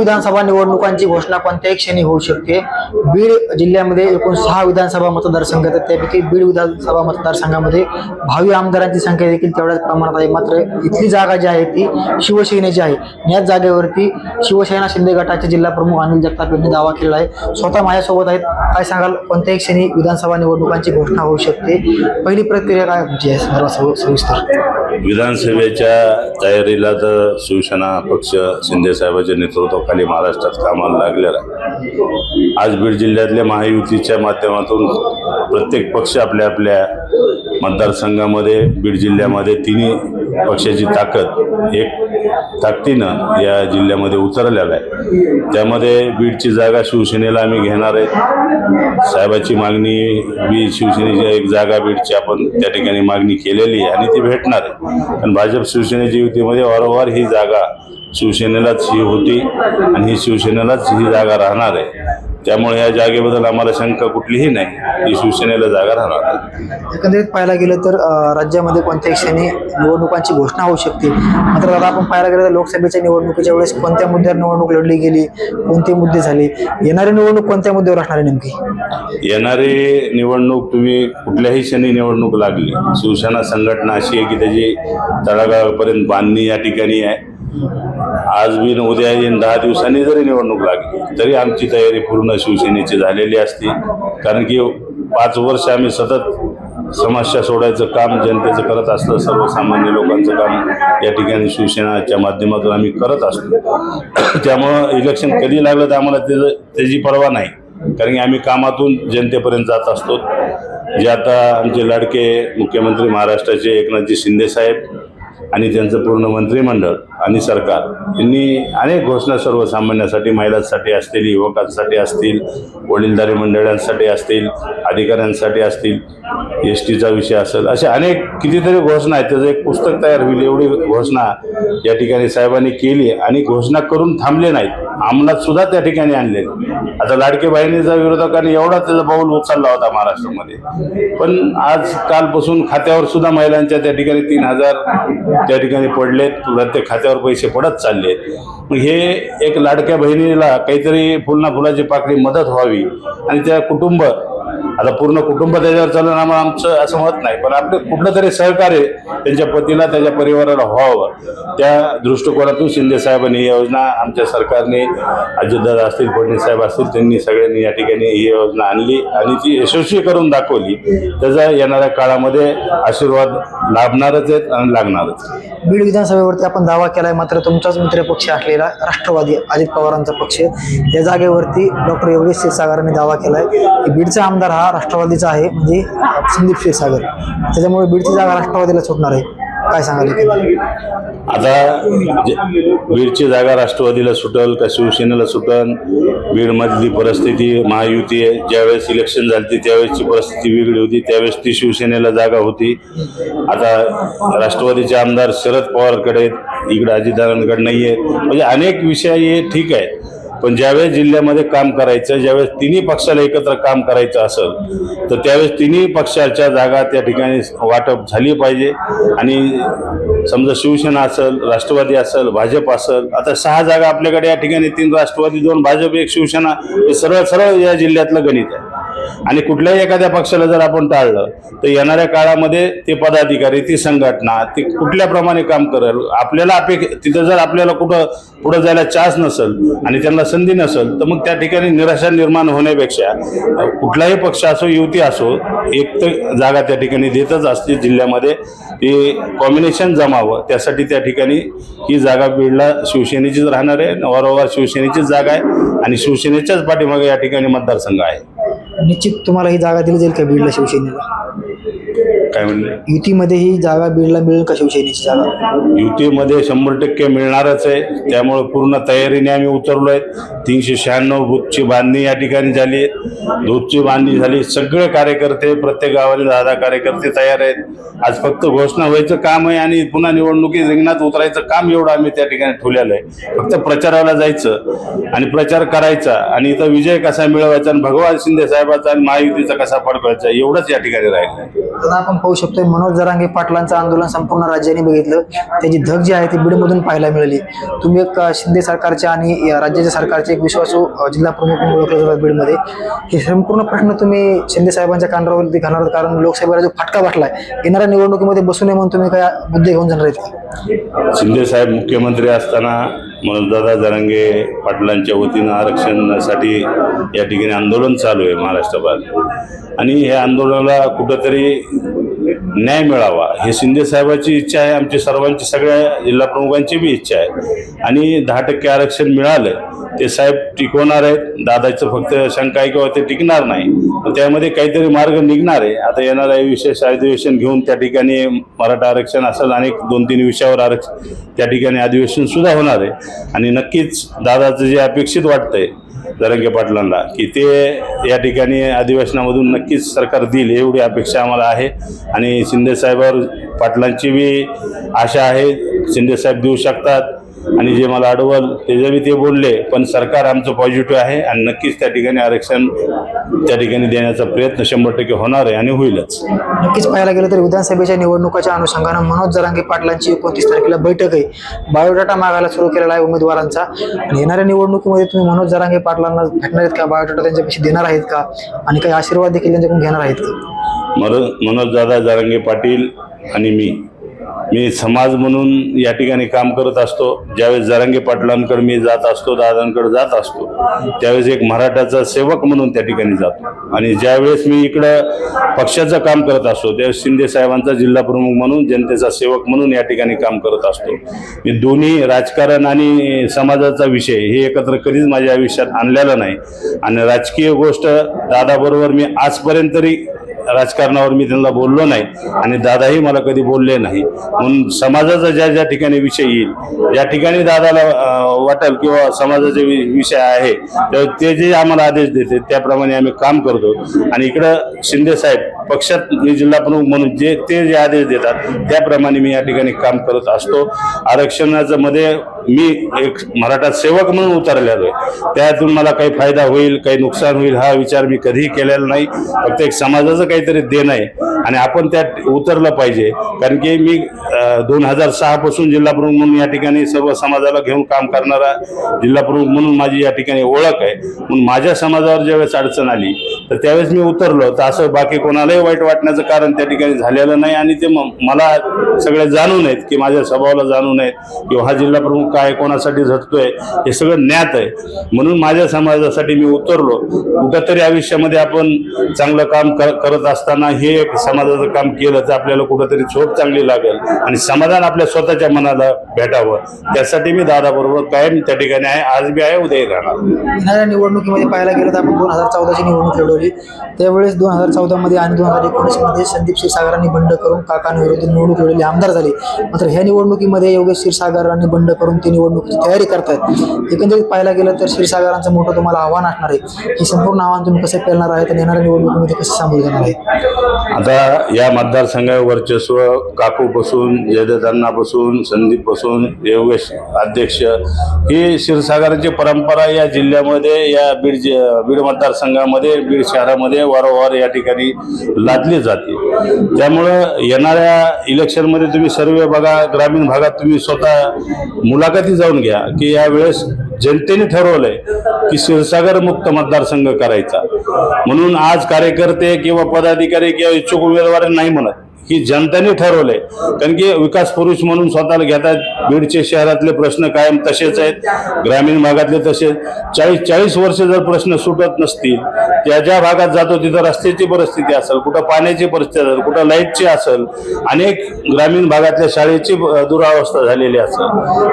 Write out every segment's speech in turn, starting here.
विधानसभा निवडणुकांची घोषणा कोणत्याही क्षणी होऊ शकते. बीड जिल्ह्यामध्ये एकूण सहा विधानसभा मतदारसंघ आहेत. त्यापैकी बीड विधानसभा मतदारसंघामध्ये भावी आमदारांची संख्या देखील तेवढ्याच प्रमाणात आहे. मात्र इथली जागा जी आहे ती शिवसेनेची आहे. याच जागेवरती शिवसेना शिंदे गटाचे जिल्हा प्रमुख अनिल जगताप यांनी दावा केलेला आहे. स्वतः माझ्यासोबत आहेत. काय सांगाल? कोणत्याही क्षणी विधानसभा निवडणुकांची घोषणा होऊ शकते. पहिली प्रक्रिया काय तुमची आहे? सर्वात सविस्तर. विधानसभेच्या तयारीला तर शिवसेना पक्ष शिंदे साहेबांच्या नेतृत्वाखाली महाराष्ट्रात कामाला लागलेला आहे. आज बीड जिल्ह्यातल्या महायुतीच्या माध्यमातून प्रत्येक पक्ष आपल्या आपल्या मतदारसंघामध्ये बीड जिल्ह्यामध्ये तिन्ही पक्षाची ताकद एक ताकदीनं या जिल्ह्यामध्ये उतरलेला आहे. त्यामध्ये बीडची जागा शिवसेनेला आम्ही घेणार आहे. साहेबाची मागणी बी शिवसेनेची एक जागा बीडची आपण त्या ठिकाणी मागणी केलेली आहे आणि ती भेटणार आहे. पण भाजप शिवसेनेच्या युतीमध्ये वारंवार ही जागा शिवसेनेलाच ही होती आणि ही शिवसेनेलाच ही जागा राहणार आहे. त्यामुळे या जागेबद्दल आम्हाला शंका कुठलीही नाही. ही शिवसेनेला जागा राहणार एकंदरीत पाहायला गेलं तर राज्यामध्ये कोणत्याही क्षणी निवडणुकांची घोषणा होऊ शकते? मात्र आता आपण पाहायला गेलं तर लोकसभेच्या निवडणुकीच्या वेळेस कोणत्या मुद्द्यावर निवडणूक लढली गेली? कोणते मुद्दे झाले? येणारी निवडणूक कोणत्या मुद्द्यावर असणार आहे नेमकी? येणारी निवडणूक तुम्ही कुठल्याही क्षणी निवडणूक लागली. शिवसेना संघटना अशी आहे की त्याची तळागाळापर्यंत बांधणी या ठिकाणी आहे. आज बिन उद्या येईन दहा दिवसांनी जरी निवडणूक लागली तरी आमची तयारी पूर्ण शिवसेनेची झालेली असते. कारण की पाच वर्ष आम्ही सतत समस्या सोडायचं काम जनतेचं करत असतं सर्वसामान्य लोकांचं काम या ठिकाणी शिवसेनाच्या माध्यमातून आम्ही करत असतो. त्यामुळं इलेक्शन कधी लागलं तर आम्हाला त्याचं त्याची पर्वा नाही. कारण की आम्ही कामातून जनतेपर्यंत जात असतो. जे आता आमचे लाडके मुख्यमंत्री महाराष्ट्राचे एकनाथजी शिंदेसाहेब आणि त्यांचं पूर्ण मंत्रिमंडळ आणि सरकार. यांनी अनेक घोषणा सर्वसामान्यांसाठी महिलांसाठी असतील युवकांसाठी असतील वडीलधारी मंडळांसाठी असतील अधिकाऱ्यांसाठी असतील एस टीचा विषय असेल असे अनेक कितीतरी घोषणा आहेत. त्याचं एक पुस्तक तयार होईल एवढी घोषणा या ठिकाणी साहेबांनी केली आणि घोषणा करून थांबले नाहीत. अंमलात सुद्धा त्या ठिकाणी आणले आता लाडके विरोधकांनी एवढा त्याचा बाऊल उचलला होता महाराष्ट्रामध्ये. पण आज कालपासून खात्यावर सुद्धा महिलांच्या त्या ठिकाणी तीन हजार त्या ठिकाणी पडलेत. प्रत्येक खात्यावर पैसे पडत चालले. मग हे एक लाडक्या बहिणीला काहीतरी फुलना फुलाची पाकळी मदत व्हावी आणि त्या कुटुंब आता पूर्ण कुटुंब त्याच्यावर चालून आम्हाला आमचं असं मत नाही. पण आपलं कुठलं तरी सहकार्य त्यांच्या पतीला त्याच्या परिवाराला व्हावं. त्या दृष्टिकोनातून शिंदे साहेबांनी ही योजना आमच्या सरकारने अजितदादा असतील फडणवीस साहेब असतील त्यांनी सगळ्यांनी या ठिकाणी ही योजना आणली आणि ती यशस्वी करून दाखवली. त्याचा येणाऱ्या काळामध्ये आशीर्वाद लाभणारच आहेत आणि लागणारच बीड विधानसभेवरती आपण दावा केलाय मात्र तुमचाच मित्र पक्ष असलेला राष्ट्रवादी अजित पवारांचा पक्ष या जागेवरती डॉक्टर योगेश क्षीरसागरांनी दावा केलाय की बीडचा आमदार हा राष्ट्रवादीचा आहे म्हणजे संदीप क्षीरसागर. त्याच्यामुळे बीडची जागा राष्ट्रवादीला सुटणार आहे. काय सांगाल आता जे- बीडची जागा राष्ट्रवादीला सुटल का शिवसेनेला सुटल बीडमधली परिस्थिती महायुती आहे. ज्यावेळेस इलेक्शन झाली त्यावेळेसची परिस्थिती वेगळी होती. त्यावेळेस ती शिवसेनेला जागा होती. आता राष्ट्रवादीचे आमदार शरद पवारकडे आहेत. इकडे अजितदारांकडे नाही आहेत म्हणजे अनेक विषय हे ठीक आहे पण ज्यावेळेस जिल्ह्यामध्ये काम करायचं ज्यावेळेस तिन्ही पक्षाला एकत्र काम करायचं असेल तर त्यावेळेस तिन्ही पक्षाच्या जागा त्या ठिकाणी वाटप झाली पाहिजे. आणि समजा शिवसेना असेल राष्ट्रवादी असेल भाजप असेल आता सहा जागा आपल्याकडे या ठिकाणी तीन राष्ट्रवादी दोन भाजप एक शिवसेना हे सरळ सरळ या जिल्ह्यातलं गणित आहे. आणि कुठल्याही एखाद्या पक्षाला जर आपण टाळलं तर येणाऱ्या काळामध्ये ते पदाधिकारी ती संघटना ती कुठल्याप्रमाणे काम करेल आपल्याला अपेक्ष तिथं जर आपल्याला कुठं पुढं जायला चान्स नसेल आणि त्यांना संधी नसेल तर मग त्या ठिकाणी निराशा निर्माण होण्यापेक्षा कुठलाही पक्ष असो युती असो एक तर जागा त्या ठिकाणी देतच असते जिल्ह्यामध्ये. ते कॉम्बिनेशन जमावं त्यासाठी त्या ठिकाणी ही जागा बीडला शिवसेनेचीच राहणार आहे. वारंवार शिवसेनेचीच जागा आहे आणि शिवसेनेच्याच पाठीमागे या ठिकाणी मतदारसंघ आहे. निश्चित तुम्हाला ही जागा दिली जाईल का बीडला शिवसेनेला? काय म्हणले? युतीमध्ये ही जागा बीडला मिळेल का शिवसेनेची जागा? युतीमध्ये शंभर टक्के मिळणारच आहे. त्यामुळे पूर्ण तयारीने आम्ही उतरलो आहे तीनशे शहाण्णव बूथची बांधणी या ठिकाणी झाली आहे. बूथची बांधणी झाली. सगळे कार्यकर्ते प्रत्येक गावातील दहा दहा कार्यकर्ते तयार आहेत. आज फक्त घोषणा व्हायचं काम आहे आणि पुन्हा निवडणुकीत रिंगणात उतरायचं काम एवढं आम्ही त्या ठिकाणी ठेवलेलं आहे. फक्त प्रचाराला जायचं आणि प्रचार करायचा आणि इथं विजय कसा मिळवायचा आणि भगवान शिंदे साहेबाचा आणि महायुतीचा कसा फडकवायचा एवढंच या ठिकाणी राहिलं आहे आता आपण पाहू शकतोय मनोज जरांगे पाटलांचं आंदोलन संपूर्ण राज्याने बघितलं. त्याची धग जी आहे ती बीडमधून पाहायला मिळाली. तुम्ही एक शिंदे सरकारचे आणि या राज्याच्या सरकारचे एक विश्वासू जिल्हा प्रमुख म्हणून ओळखले जातात बीडमध्ये. हे संपूर्ण प्रश्न तुम्ही शिंदे साहेबांच्या कानावरती घालणार कारण लोकसभेला जो फटका बसलाय येणाऱ्या निवडणुकीमध्ये बसू नये म्हणून तुम्ही काय मुद्दे घेऊन जाणार आहेत? शिंदे साहेब मुख्यमंत्री असताना मनोजदादा जरांगे पाटलांच्या वतीनं आरक्षणासाठी या ठिकाणी आंदोलन चालू आहे महाराष्ट्रभर आणि ह्या आंदोलनाला कुठंतरी न्याय मिळावा हे शिंदे साहेबाची इच्छा आहे आमची सर्वांची सगळ्या जिल्हा प्रमुखांची बी इच्छा आहे. आणि दहा टक्के आरक्षण मिळालं ते साहेब टिकवणार आहेत. दादाचं फक्त शंका आहे किंवा ते टिकणार नाही. त्यामध्ये काहीतरी मार्ग निघणार आहे. आता येणारा आहे विशेष अधिवेशन घेऊन त्या ठिकाणी मराठा आरक्षण असेल अनेक दोन तीन विषयावर आरक्षण त्या ठिकाणी अधिवेशन सुद्धा होणार आहे. आणि नक्कीच दादाचं जे अपेक्षित वाटतंय जरंगे पाटलांना की ते या ठिकाणी अधिवेशनामधून नक्कीच सरकार देईल एवढी अपेक्षा आम्हाला आहे. आणि शिंदेसाहेबावर पाटलांची बी आशा आहे शिंदे साहेब देऊ शकतात. आणि जे मला अडवल ते बी ते बोलले पण सरकार आमचं पॉझिटिव्ह आहे आणि नक्कीच त्या ठिकाणी आरक्षण त्या ठिकाणी देण्याचा प्रयत्न शंभर टक्के होणार आहे आणि होईलच. नक्कीच पाहायला गेलं तर विधानसभेच्या निवडणुकाच्या अनुषंगानं मनोज जरांगे पाटलांची एकोणतीस तारखेला बैठक आहे. बायोडाटा मागायला सुरू केलेला आहे उमेदवारांचा. आणि येणाऱ्या निवडणुकीमध्ये तुम्ही मनोज जरांगे पाटलांना भेटणार आहेत का? बायोडाटा त्यांच्यापेक्षा देणार आहेत का? आणि काही आशीर्वाद देखील त्यांच्याकडून घेणार आहेत का? मनोज मनोजदादा जारंगे पाटील आणि मी. मी समाज म्हणून या ठिकाणी काम करत असतो. ज्यावेळेस जरांगे पाटलांकडे मी जात असतो दादांकडे जात असतो त्यावेळेस एक मराठाचा सेवक म्हणून त्या ठिकाणी जातो. आणि ज्यावेळेस मी इकडं पक्षाचं काम करत असतो त्यावेळेस शिंदे साहेबांचा जिल्हा प्रमुख म्हणून जनतेचा सेवक म्हणून या ठिकाणी काम करत असतो. मी दोन्ही राजकारण आणि समाजाचा विषय हे एकत्र कधीच माझ्या आयुष्यात आणलेलं नाही. आणि राजकीय गोष्ट दादाबरोबर मी आजपर्यंत तरी राजकारणावर मी त्यांना बोललो नाही आणि दादाही मला कधी बोलले नाही. म्हणून समाजाचा ज्या ज्या ठिकाणी विषय येईल ज्या ठिकाणी दादाला वाटेल किंवा समाजाचे वि- विषय आहे तर ते जे आम्हाला आदेश देते त्याप्रमाणे आम्ही काम करतो. आणि इकडं शिंदे साहेब पक्षात मी जिल्हा प्रमुख म्हणून जे ते जे आदेश देतात त्याप्रमाणे मी या ठिकाणी काम करत असतो. आरक्षणाचं मध्ये मी एक मराठा सेवक म्हणून उतरलेलो आहे. त्यातून मला काही फायदा होईल काही नुकसान होईल हा विचार मी कधीही केलेला नाही. फक्त एक समाजाचं काहीतरी देणं आहे. आणि आपण त्यात उतरलं पाहिजे. कारण की मी दोन हजार सहापासून जिल्हा प्रमुख म्हणून या ठिकाणी सर्व समाजाला घेऊन काम करणारा जिल्हा प्रमुख म्हणून माझी या ठिकाणी ओळख आहे. म्हणून माझ्या समाजावर ज्यावेळेस अडचण आली तर त्यावेळेस मी उतरलो. तर असं बाकी कोणालाही वाईट वाटण्याचं कारण त्या ठिकाणी झालेलं नाही. आणि ते मला सगळे जाणून आहेत की माझ्या स्वभावाला जाणून आहेत किंवा हा जिल्हा प्रमुख काय कोणासाठी झटतोय हे सगळं ज्ञात आहे. म्हणून माझ्या समाजासाठी मी उतरलो. कुठंतरी आयुष्यामध्ये आपण चांगलं काम करत असताना हे एक समाजाचं काम केलं तर आपल्याला कुठंतरी झोप चांगली लागेल. आणि समाधान आपल्या स्वतःच्या मनाला भेटावं. त्यासाठी मी दादाबरोबर कायम त्या ठिकाणी आहे. आज बी आहे उद्याही राहणार. निवडणुकीमध्ये पाहायला गेलं तर आपण दोन हजार चौदाची निवडणूक लढवली. त्यावेळेस दोन हजार चौदामध्ये आणि दोन हजार एकोणीसमध्ये संदीप क्षीरसागरांनी बंड करून काकांविरोधी निवडणूक लढवली आमदार झाले. मात्र ह्या निवडणुकीमध्ये योगेश क्षीरसागरांनी बंड करून ते निवडणुकीची तयारी करतायत. एकंदरीत पाहायला गेलं तर क्षीरसागरांचं मोठं तुम्हाला आव्हान असणार आहे. हे संपूर्ण आव्हान तुम्ही कसं पेलणार आहे आणि येणाऱ्या निवडणुकीमध्ये कसं सामोरे जाणार आहे आता या मतदारसंघावर वर्चस्व काकू बसून यददांना बसून संदीप बसून योगेश अध्यक्ष ही क्षीरसागरांची परंपरा या जिल्ह्यामध्ये या बीड बीड मतदारसंघामध्ये बीड शहरामध्ये वारंवार या ठिकाणी लादली जाते. त्यामुळं येणाऱ्या इलेक्शनमध्ये तुम्ही सर्वे बघा ग्रामीण भागात तुम्ही स्वतः मुलाखती जाऊन घ्या की यावेळेस जनतेने ठरवलंय की क्षीरसागर मुक्त मतदारसंघ करायचा. म्हणून आज कार्यकर्ते किंवा पदाधिकारी किंवा इच्छुक उमेदवार नाही म्हणत. की जनतेने ठरवलंय. कारण की विकास पुरुष म्हणून स्वतःला घेतात. बीडचे शहरातले प्रश्न कायम तसेच आहेत. ग्रामीण भागातले तसेच. चाळीस चाळीस वर्ष जर प्रश्न सुटत नसतील त्या ज्या भागात जातो तिथं रस्त्याची परिस्थिती असेल कुठं पाण्याची परिस्थिती असेल कुठं लाईटची असेल अनेक ग्रामीण भागातल्या शाळेची दुरावस्था झालेली असेल.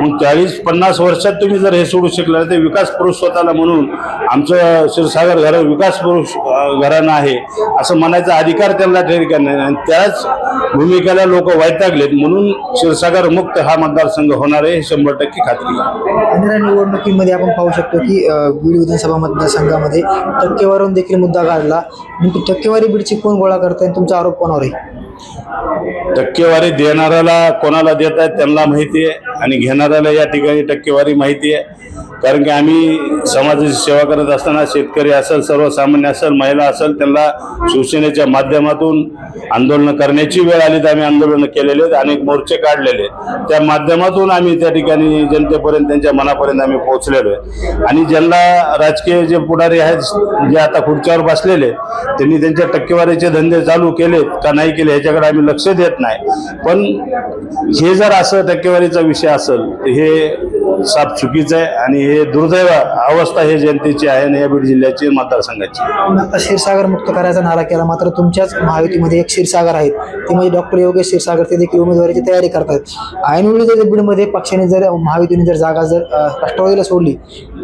मग चाळीस पन्नास वर्षात तुम्ही जर हे सोडू शकला तर विकास पुरुष स्वतःला म्हणून आमचं क्षीरसागर घर विकास पुरुष घराणं आहे असं म्हणायचा अधिकार त्यांना ठिकाणी नाही. आणि त्याच भूमिकेला लोक वैतागलेत म्हणून क्षीरसागर मुक्त हा मतदारसंघ होणार आहे शंभर टक्के खात्री आहे. येणाऱ्या निवडणुकीमध्ये आपण पाहू शकतो की बीड विधानसभा मतदारसंघामध्ये टक्केवारीवरून देखील मुद्दा काढला नेमकी टक्केवारी बीडची कोण गोळा करताय तुमचा आरोप कोणावर आहे? टक्केवारी देणाऱ्याला कोणाला देत आहेत त्यांना माहिती आहे आणि घेणाऱ्याला या ठिकाणी टक्केवारी माहिती आहे. कारण की आम्ही समाजाची सेवा करत असताना शेतकरी असेल सर्वसामान्य असेल महिला असेल त्यांना शिवसेनेच्या माध्यमातून आंदोलनं करण्याची वेळ आली तर आम्ही आंदोलनं केलेले आहेत अनेक मोर्चे काढलेले त्या माध्यमातून आम्ही त्या ठिकाणी जनतेपर्यंत त्यांच्या मनापर्यंत आम्ही पोहोचलेलो आहे. आणि ज्यांना राजकीय जे पुढारी आहेत जे आता खुर्च्यावर बसलेले आहेत, त्यांनी त्यांच्या टक्केवारीचे धंदे चालू केलेत का नाही केले ह्याच्याकडे आम्ही लक्ष देत नाही. पण हे जर असं टक्केवारीचा विषय असेल तर हे साफ चुकीचं आहे आणि हे दुर्दैव अवस्था हे जनतेची आहे आणि या बीड जिल्ह्याची मतदारसंघाची. आता क्षीरसागर मुक्त करायचा नारा केला. मात्र तुमच्याच महायुतीमध्ये एक क्षीरसागर आहेत. ते म्हणजे डॉक्टर योगेश क्षीरसागर ते देखील उमेदवारीची तयारी करतात. ऐनवेळी जर बीडमध्ये पक्षाने जर महायुतीने जर जागा जर राष्ट्रवादीला सोडली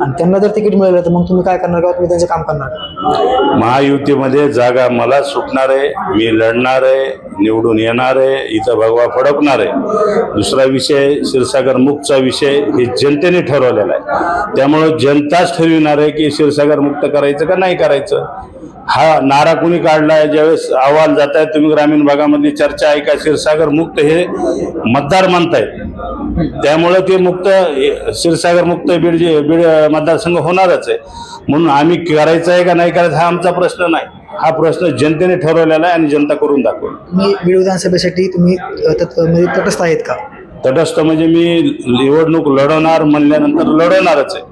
आणि त्यांना जर तिकीट मिळालं तर मग तुम्ही काय करणार? किंवा तुम्ही त्यांचं काम करणार? महायुतीमध्ये जागा मला सुटणार आहे. मी लढणार आहे. निवडून येणार आहे. इथं भगवा फडकणार आहे. दुसरा विषय क्षीरसागर मुक्तचा विषय हे जनतेने ठरवलेला आहे. त्यामुळं जनताच ठरविणार आहे की क्षीरसागर मुक्त करायचं का नाही करायचं? हा नारा कुणी काढलाय? ज्यावेळेस अहवाल जात आहे तुम्ही ग्रामीण भागामधली चर्चा आहे का क्षीरसागर मुक्त हे मतदार म्हणतायत त्यामुळं ते मुक्त क्षीरसागर मुक्त बीड बीड मतदारसंघ होणारच आहे. म्हणून आम्ही करायचं आहे का नाही करायचं हा आमचा प्रश्न नाही. हा प्रश्न जनतेने ठरवलेला आहे आणि जनता करून दाखवेल. मी बीड विधानसभेसाठी तुम्ही म्हणजे तटस्थ आहेत का? तटस्थ म्हणजे मी निवडणूक लढवणार म्हणल्यानंतर लढवणारच आहे.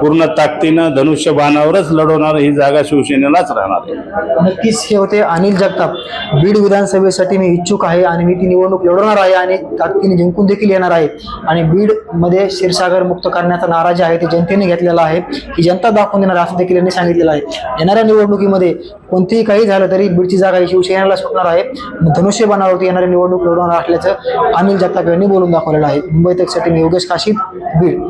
पूर्ण ताकदीनं धनुष्यबाणावरच लढवणार ही जागा शिवसेनेलाच राहणार आहे. नक्कीच हे होते अनिल जगताप. बीड विधानसभेसाठी मी इच्छुक आहे आणि मी ती निवडणूक लढवणार आहे आणि ताकदीने जिंकून देखील येणार आहे. आणि बीडमध्ये क्षीरसागर मुक्त करण्याचा नारा जे आहे ते जनतेने घेतलेला आहे ही जनता दाखवून देणार असं देखील यांनी सांगितलेलं आहे. येणाऱ्या निवडणुकीमध्ये कोणतेही काही झालं तरी बीडची जागा ही शिवसेनेला सुटणार आहे. धनुष्यबाणावरती येणारी निवडणूक लढवणार असल्याचं अनिल जगताप यांनी बोलून दाखवलेलं आहे. मुंबई तकसाठी मी योगेश काशीद बीड.